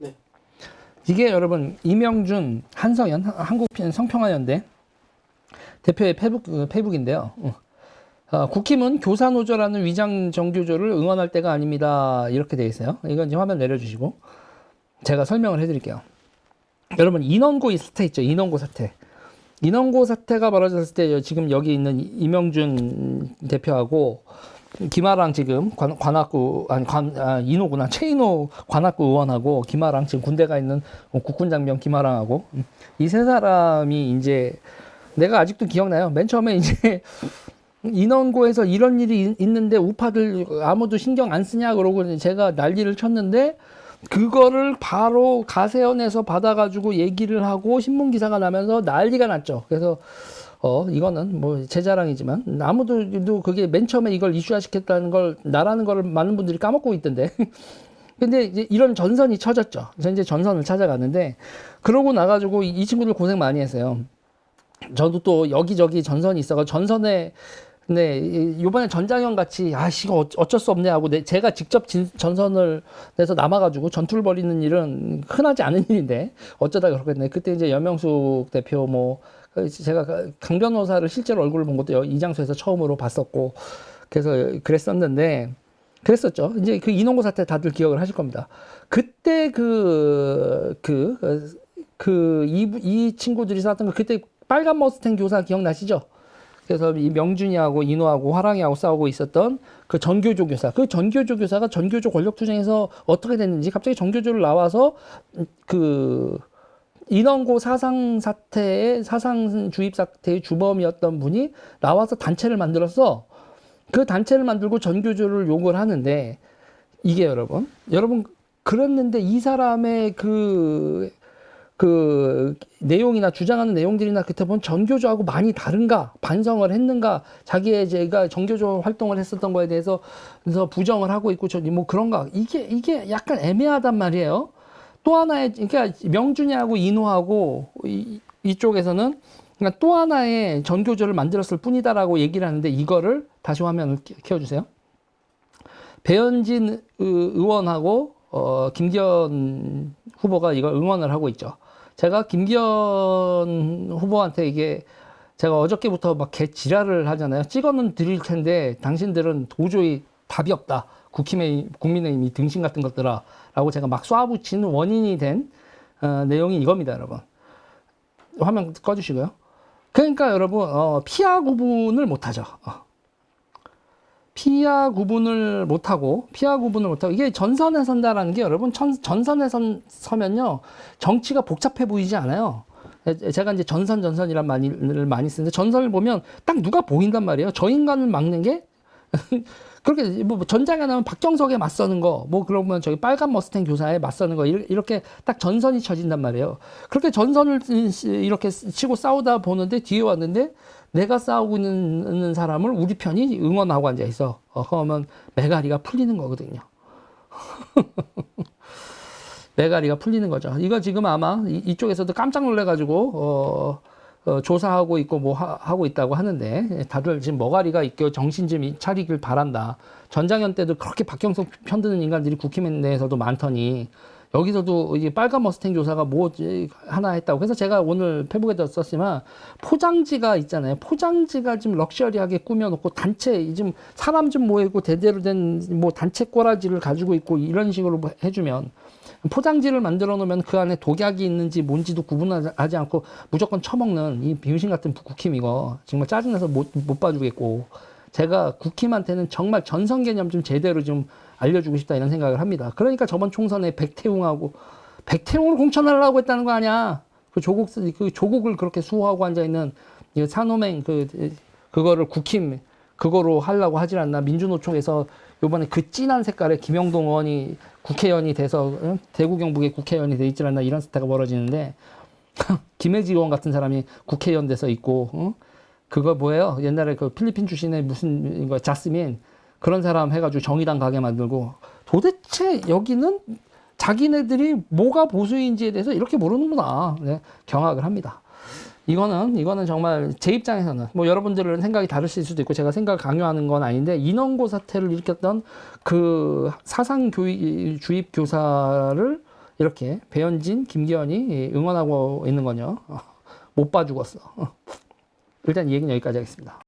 네. 이게 여러분 이명준, 한성현, 한국편 성평화연대 대표의 페북 어, 페북인데요. 어. 어, 국힘은 교사노조라는 위장 정교조를 응원할 때가 아닙니다. 이렇게 돼 있어요. 이건 이제 화면 내려주시고 제가 설명을 해드릴게요. 여러분 인원고 사태 있죠? 인원고 사태. 인원고 사태가 벌어졌을 때 지금 여기 있는 이명준 대표하고 김아랑 지금 관, 관악구 아니 관 아, 인호구나 최인호 관악구 의원하고 김아랑 지금 군대가 있는 국군 장병 김아랑하고 이 세 사람이 이제 내가 아직도 기억나요. 맨 처음에 이제 인원고에서 이런 일이 있- 있는데 우파들 아무도 신경 안 쓰냐 그러고 제가 난리를 쳤는데 그거를 바로 가세연에서 받아가지고 얘기를 하고 신문 기사가 나면서 난리가 났죠. 그래서 어 이거는 뭐 제 자랑이지만 아무도 그게 맨 처음에 이걸 이슈화 시켰다는 걸 나라는 걸 많은 분들이 까먹고 있던데. 근데 이제 이런 전선이 쳐졌죠. 그래서 이제 전선을 찾아갔는데 그러고 나가지고 이- 이 친구들 고생 많이 했어요. 저도 또 여기저기 전선이 있어가 전선에 네 이- 요번에 전장현 같이 아씨 이거 어- 어쩔 수 없네 하고 내, 제가 직접 진, 전선을 내서 남아가지고 전투를 벌이는 일은 흔하지 않은 일인데 어쩌다 그렇겠네 그때 이제 여명숙 대표 뭐그 제가 그강 변호사를 실제로 얼굴을 본 것도 여- 이 장소에서 처음으로 봤었고 그래서 그랬었는데 그랬었죠 이제 그 인원고 사태 다들 기억을 하실 겁니다 그때 그, 그그 그 이 이 친구들이 싸웠던 거 그때 빨간 머스탱 교사 기억나시죠? 그래서 이 명준이하고 인호하고 화랑이하고 싸우고 있었던 그 전교조 교사. 그 전교조 교사가 전교조 권력 투쟁에서 어떻게 됐는지 갑자기 전교조를 나와서 그 인원고 사상 사태의 사상 주입 사태의 주범이었던 분이 나와서 단체를 만들어서 그 단체를 만들고 전교조를 욕을 하는데 이게 여러분 여러분 그랬는데 이 사람의 그그 내용이나 주장하는 내용들이나 그때 보면 전교조하고 많이 다른가 반성을 했는가 자기의 제가 전교조 활동을 했었던 거에 대해서 부정을 하고 있고 저뭐 그런가 이게 이게 약간 애매하단 말이에요. 또 하나의 그러니까 명준이하고 인호하고 이, 이쪽에서는 그러니까 또 하나의 전교조를 만들었을 뿐이다라고 얘기를 하는데 이거를 다시 화면을 켜- 켜주세요. 배현진 의- 의원하고 어, 김기현 후보가 이걸 응원을 하고 있죠. 제가 김기현 후보한테 이게 제가 어저께부터 막 개 지랄을 하잖아요. 찍어는 드릴 텐데 당신들은 도저히 답이 없다. 국힘의 국민의힘 이 등신 같은 것들아라고 제가 막 쏴붙이는 원인이 된 어, 내용이 이겁니다, 여러분. 화면 꺼주시고요. 그러니까 여러분 어, 피하 구분을 못하죠. 어. 피하 구분을 못하고 피하 구분을 못하고 이게 전선에 선다라는 게 여러분 전, 전선에 선, 서면요 정치가 복잡해 보이지 않아요. 에- 제가 이제 전선 전선이란 말을 많이 쓰는데 전선을 보면 딱 누가 보인단 말이에요. 저 인간을 막는 게 그렇게 뭐 전장에 나면 박정석에 맞서는 거, 뭐 그러면 저기 빨간 머스탱 교사에 맞서는 거 이렇게- 딱 전선이 쳐진단 말이에요. 그렇게 전선을 이렇게 치고 싸우다 보는데 뒤에 왔는데 내가 싸우고 있는 사람을 우리 편이 응원하고 앉아 있어. 어, 그러면 메가리가 풀리는 거거든요. 메가리가 풀리는 거죠. 이거 지금 아마 이- 이쪽에서도 깜짝 놀래가지고 어, 어, 조사하고 있고 뭐 하, 하고 있다고 하는데 다들 지금 머가리가 있고 정신 좀 이- 차리길 바란다. 전장현 때도 그렇게 박경석 편드는 인간들이 국힘 내에서도 많더니 여기서도 이게 빨간 머스탱 교사가 뭐 하나 했다고 그래서 제가 오늘 페북에도 썼지만 포장지가 있잖아요. 포장지가 지금 럭셔리하게 꾸며놓고 단체 지금 사람 좀 모이고 대대로 된 뭐 단체 꼬라지를 가지고 있고 이런 식으로 뭐 해주면 포장지를 만들어 놓으면 그 안에 독약이 있는지 뭔지도 구분하지 않고 무조건 처먹는 이 비유신 같은 국힘 이거 정말 짜증나서 못, 못 봐주겠고 제가 국힘한테는 정말 전선 개념 좀 제대로 좀 알려주고 싶다 이런 생각을 합니다. 그러니까 저번 총선에 백태웅하고 백태웅을 공천하려고 했다는 거 아니야? 그 조국 그 조국을 그렇게 수호하고 앉아 있는 이 산호맹 그 그거를 국힘 그거로 하려고 하질 않나 민주노총에서 요번에 그 진한 색깔의 김영동 의원이 국회의원이 돼서 응? 대구 경북의 국회의원이 돼 있질 않나 이런 사태가 벌어지는데 김혜지 의원 같은 사람이 국회의원 돼서 있고 응? 그거 뭐예요? 옛날에 그 필리핀 출신의 무슨 이거 자스민 그런 사람 해가지고 정의당 가게 만들고 도대체 여기는 자기네들이 뭐가 보수인지에 대해서 이렇게 모르는구나 네, 경악을 합니다. 이거는 이거는 정말 제 입장에서는 뭐 여러분들은 생각이 다르실 수도 있고 제가 생각을 강요하는 건 아닌데 인원고 사태를 일으켰던 그 사상 교육 주입 교사를 이렇게 배현진, 김기현이 응원하고 있는 거요. 못 봐 죽었어. 일단 이 얘기는 여기까지 하겠습니다.